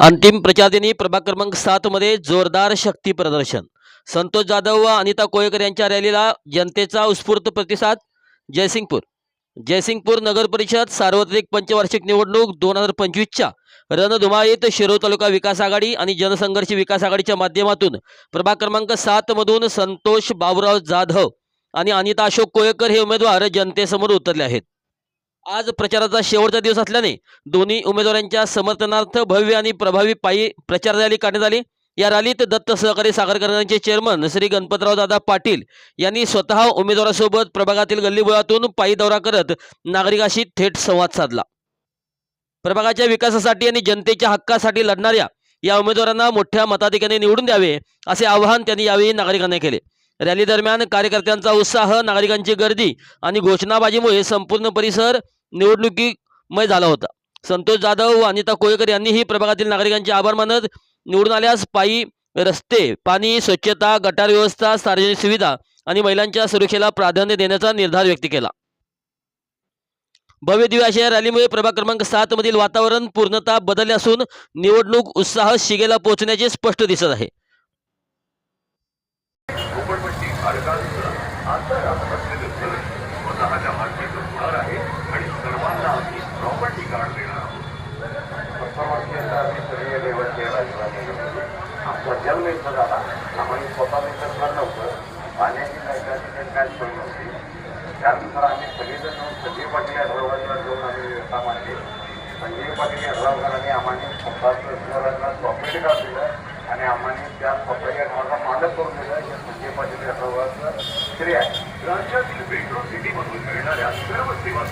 अंतिम प्रचारदिनी प्रभाग क्रमांक सात मध्ये जोरदार शक्ती प्रदर्शन. संतोष जाधव व अनिता कोयेकर यांच्या रॅलीला जनतेचा उत्स्फूर्त प्रतिसाद. जयसिंगपूर. जयसिंगपूर नगर परिषद सार्वत्रिक पंचवार्षिक निवडणूक दोन हजार पंचवीसच्या रणधुमाळीत शिरोळ तालुका विकास आघाडी आणि जनसंघर्ष विकास आघाडीच्या माध्यमातून प्रभाग क्रमांक सात मधून संतोष बाबुराव जाधव आणि अनिता अशोक कोयेकर हे उमेदवार जनतेसमोर उतरले आहेत. आज प्रचाराचा शेवटचा दिवस असल्याने दोन्ही उमेदवारांच्या समर्थनार्थ भव्य आणि प्रभावी पायी प्रचार रॅली काढण्यात आली. या रॅलीत दत्त सहकारी साखर कारखान्याचे चेअरमन श्री गणपतराव दादा पाटील यांनी स्वतः उमेदवारासोबत प्रभागातील गल्लीबोळातून पायी दौरा करत नागरिकांशी थेट संवाद साधला. प्रभागाच्या विकासासाठी आणि जनतेच्या हक्कासाठी लढणाऱ्या या उमेदवारांना मोठ्या मताधिकाने निवडून द्यावे असे आवाहन त्यांनी यावेळी नागरिकांना केले. रॅली दरम्यान कार्यकर्त्यांचा उत्साह नागरिकांची गर्दी आणि घोषणाबाजीमुळे संपूर्ण परिसर निवडणुकीमय झाला होता. संतोष जाधव व अनिता कोळेकर यांनीही प्रभागातील नागरिकांचे आभार मानत निवडून आल्यास पायी रस्ते पाणी स्वच्छता गटार व्यवस्था सार्वजनिक सुविधा आणि महिलांच्या सुरक्षेला प्राधान्य देण्याचा निर्धार व्यक्त केला. भव्य दिव्य अशा या रॅलीमुळे प्रभाग क्रमांक सात मधील वातावरण पूर्णतः बदलले असून निवडणूक उत्साह शिगेला पोहोचण्याचे स्पष्ट दिसत आहे. झोपडपट्टी धारकांचं आंतरराष्ट्रीय स्थळ स्वतःच्या मालकीचं होणार आहे आणि सर्वांना आम्ही प्रॉपर्टी कार्ड देणार आहोत. आमचा जन्म इथं झाला आम्हाला स्वतः इथं घर नव्हतं. पाण्याची लाईटाची काही काय सोय नव्हती. त्यानंतर आम्ही सगळेजण संजय पाटील यड्रावकरांना जाऊन आम्ही व्यवस्था मांडली. संजय पाटील यड्रावकरांनी आम्हाला स्वतःचं प्रॉपर्टी कार्ड दिलं आणि आम्हाला त्या प्रॉपर्टी कार्डाचा मालक करून दिलं हे संजय पाटील यड्रावकरांचं श्रेय आहे. राज्यातील मेट्रो सिटीमधून मिळणाऱ्या सर्व सेवा